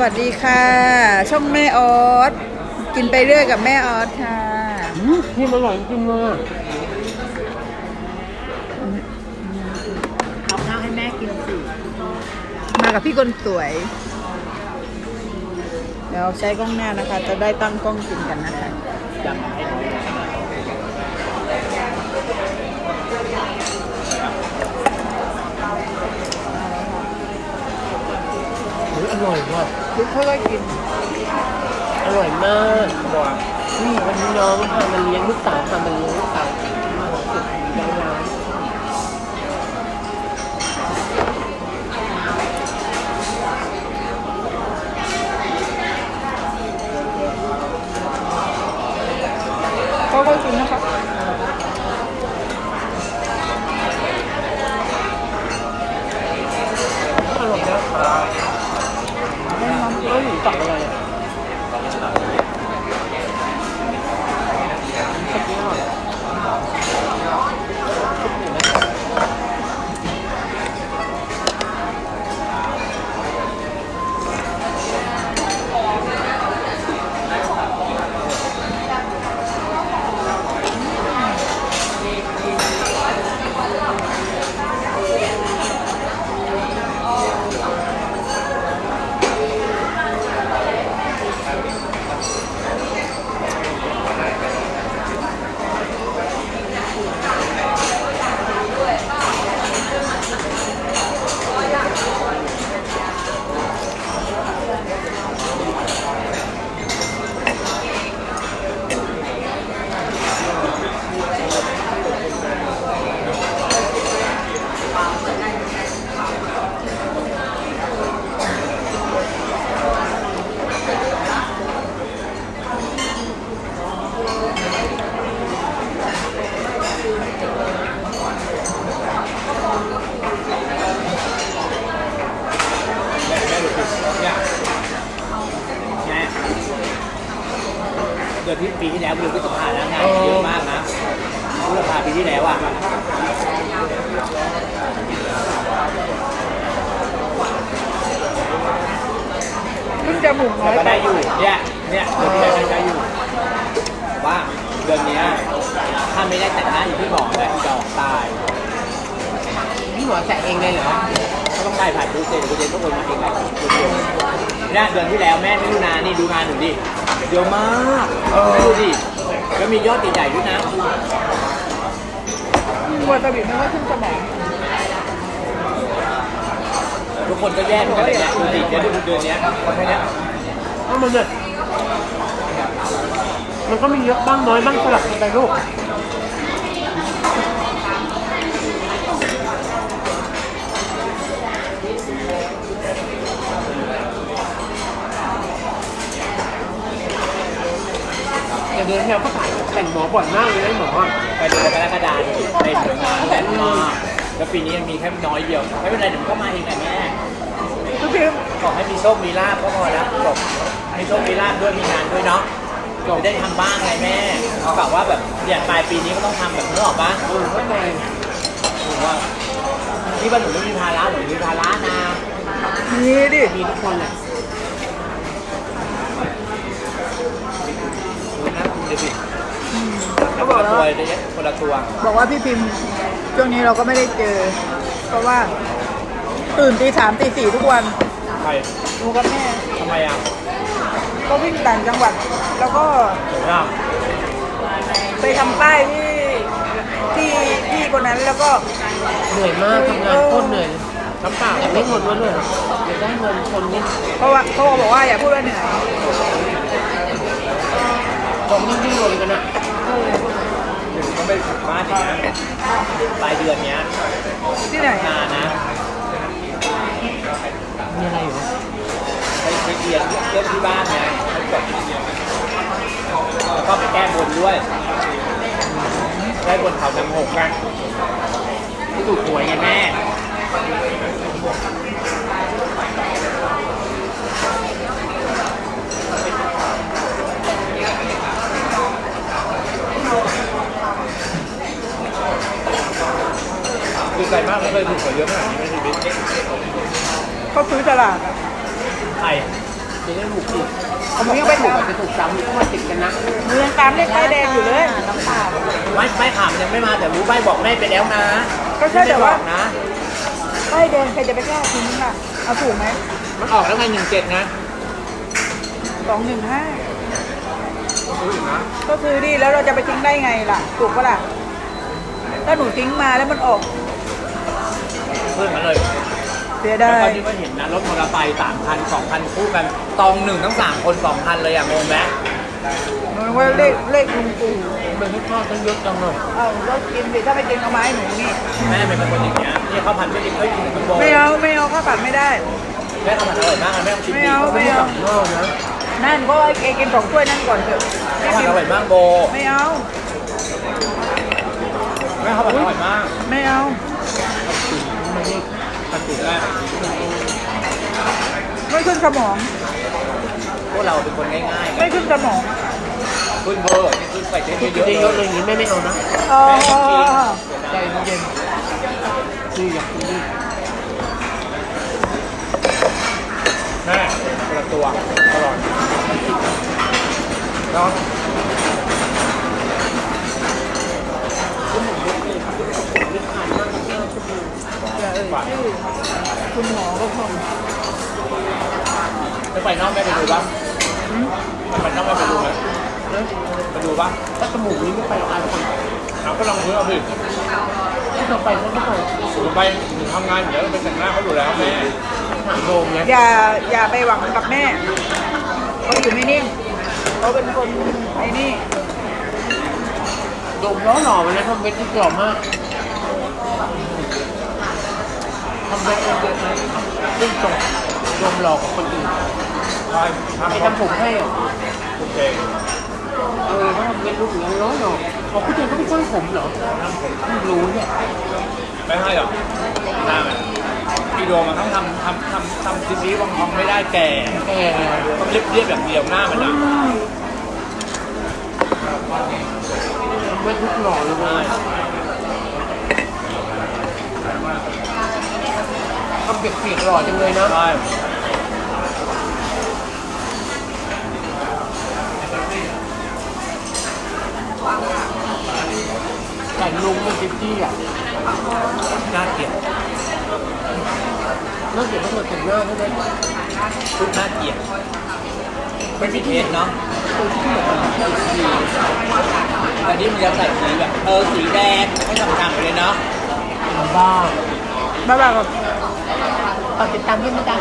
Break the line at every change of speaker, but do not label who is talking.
วัสดีค่ะ ช่องแม่ออสกินไปเรื่อยกับแม่ออสค่ะ
อืมนี่มันอร่อยจริงๆเลยอะ
เอาข้าวให้แม่กินสิ
มากับพี่คนสวย เดี๋ยวใช้กล้องหน้านะคะ จะได้ตั้งกล้องกินกันนะคะ
อยากให้ดูเฮ้ยอร่อยว่ะ
ทุกคนก็กิน
อร่อยมากนี่วันนี้น้องพามาเลี้ยงลูกสาวพามาเลี้ยงลูกสาวำเเดื
อนที่ปีที่แล้วเดือนพฤษภาแล้วไงเยอะมากนะพฤษภาปีที่แล้วอะ
เพิ่งจะหมุนน้
แต่
อย
ก็
ไป
ได้อยู่เนี่ยเนี่ยเดือนที่แล้วได้อยู่ว่าเดือนเนี้ยถ้าไม่ได้แต่งหน้าอย่างที่บอกเลยดออกตาย
พี่หมอแตะเองเลยเหรอ
ก็ต้องได้ผ่านดูเซนดูเซนก็โอนมาเองแหละเซน ยเดือนที่แล้วแม่ไม่ดูนานี่ดูงานหนูดิเยอะมากดูดิแล้วมียอดใหญ่ๆด้วยนะ
กลัวตะบิดไม่ว่าขึ้นสมอง
ทุกคนก็แย่เหมือนกันเลยเนี่ยดูดิเดี๋ยวดูเดือนเนี้ยแค่เนี้ย
เอามันเนี่ยมันก็มีเยอะบ้างน้อยบ้างสลับกันไปลูก แต่เดือนที่แล้วก็ถ่ายแต่งหมอบ่อยมากเลยนะหมออะ
ไปดูกรกฎาคมในหน่วยงานแน่นมากแล้วปีนี้ยังมีแค่น้อยเดียวไม่เป็นไรเดี๋ยวมันก็มาเองแหละแม่
ทุกที
ขอให้มีโชคมีลาภก็พอแล้วจบมีโชคมีลาภด้วยมีงานด้วยเนาะจะได้ทำบ้างไงแม่กะว่าแบบเนี่ยปลายปีนี้ก็ต้องทำแบบนี้ออกบ้าง
เออเข้าใจ
ถือว่าที่บ้านหนูไม่มีภาระหนูมีภาระนะ
นี่ดิ
มีทุกคนแหละ
ดูนะคุณดูสิ
เขาบอก
คน
แล้
ละ
ว
ตัว
ว่า
เลยเนี่ยคนละตัว
บอกว่าพี่พิมพ์ช่วงนี้เราก็ไม่ได้เจอ เพราะว่า ตื่นตีสามตีสี่ทุกวัน
ใคร
ดูกับแม่
ทำไมอะ
ก็วิ่งต่างจังหวัด แล้วก็
เดี๋ยวนะ
ไปทำป้ายที่ที่ที่คนนั้นแล้วก็
เหนื่อยมากทำงานโคตรเหนื่อยน้ำเปล่าแต่ไม่ทนว่าเหนื่อยอยากได้เงินคนนี่
เพราะว่าเขาบอกว่าอย่าพูดว่าเหนื่อย
คนยิ่งดิ้นรนกันอะ
เดี๋ยวต้องไปฝึกบ้านอีกนะปลายเดือนเนี้ย
ที่ไหน
นานนะ
มีอะไรอยู่
ไปไปเรียนเรื่องที่บ้านนะให้จบแล้วก็ไปแก้บนด้วยได้บนเขานำหกกันที่ถูกหวยไงแม่
ลาดอะ
ใคร
พ
จะได้ถูกอีก
หนูยังไม่
ถูก
ทำ
อาจจะถูกซ้ำเข้ามาติดกันนะ
หนูยังตามเลขป้ายแดงอยู่เลย
น้ำตาล
ไม่ไม่ถามยังไม่มาแต่รู้ใบบอกแม่ไปแล้วนะ
ก็ใช่แต่ว่า
ไม่ได้บอกนะ
ป้ายแดงใครจะไปกล้าทิ้งล่ะ เอาถูกไหม
มันออกแล้วไงหนึ่งเจ็ดนะ
สองหนึ่งห้า
รู้อีกนะ
ก็คือดีแล้วเราจะไปทิ้งได้ไงล่ะ ถูกปะล่ะ ถ้าหนูทิ้งมาแล้วมันออก
เพื่อนมาเลย
เสีย
แล้
ดา
วยก็ที่ว่าเห็นนะรถมอเตอร์ไซค์สามคันสองคันคู่กันตองหนึ่งทั้งสามคนสองคันเลยอะงงไหม
หนูนึกว่าเลขเลขลุงปู่
มันไม่ทอดตั้งเยอะจังเลย
เอาก็กินสิถ้าไม่กินเอาไม้หนูนี่
แม่เป็นคนอย่างเงี้ยนี่ข้าวผัดไม่กินก็กินกับโบ
ไม่เอาไม่เอาข้าวผัดไม่ได้
แม่ข้าวผัดอร่อยมากนะแม่ลองชิม
ไม่
ดิ
เอาไม่เอา
นอกนะ
นั่นก็ไอ้เอกินสองถ้วยนั่นก่อนเถอะ
ข้าวผัดอร่อยมากโบ
ไม่เอา
แม่ข้าวผัดอร่อยมาก
ไม่เอา
มันนี่
ผัดตุ๋นแม่
ไม่ขึ้นสมอง
พวกเราเป็นคนง่ายๆกั
ไม่
น
ขึ้นสมอง
ขึ้นเบอร์นี่ขึ้นไปเต้น
กิน
เยอะ
เยอะ
ๆ
ๆ
เล
เลยยอย่างนี้แม่ไม่เอานะ
อ๋อ
ใจเย็นนี่อยากกินนี่
แม่คนละตัวอร่อยเนาะ
ย่าเอ่ยชื่อคุณหมอก็พอ
จะไปนอกแม่ไปดูบ้างไปนอกแม่ไปดูไหมไปดูบ้าง
ถ้าจมูกนี้ไม่ไปตายคน
เอาก็ลองซื้อเอาสิ
ที่เราไปก็ไม่ไป
หนูไปหนูทำงานอยู่แล้วไปแต่งหน้าเขาอยู่แล้วแม่
ถามโดมไง
อย่าอย่าไปหวังกับแม่เขาอยู่ไม่นิ่งเขาเป็นคนไอ้นี่
โดมล้อหล่อมันนะทำเวทีหล่อมาก ทำเวทีเยอะนะซึ่งตรงโดมหลอกว่าคนอื่น
ใช่ทำ
ไอ้ทำผมให้อะ
โอเค
เออเขาทำเป็นรูปอย่างนี้ล้อหล่อเขาคุณเจนเขาไม่ช่างผมเหรอ
ทำผม
ไม่รู้เนี่ย
ไม่ให้หรอกหน้ามันพี่โดมันต้องทำทำทำทำซีรีวังทองไม่ได้แก่
แก่
ต้องเรียบเรียบอย่างเดียวหน้ามันอะ
ไม่ทุกหล่อเลย
ใช่
ทำเปียกๆหล่อจังเลยนะ
ใช่
แต่ลุงมันจิ๊บจี้อะ
น่าเกลียด
น่าเกลียดเพราะเธอแต่งหน้าใช่ไหม
ชุดน่าเกลียดไม่มีเทสเนาะ
ตัวที่เหมือนกันที่สี
แต่นี่มันจะใส่สีแบบเออสีแดงไม่ทำกลางไปเลยเนาะ
บ้า
บ้าๆกับ
ฝากติดตามด้วยนะจ๊ะ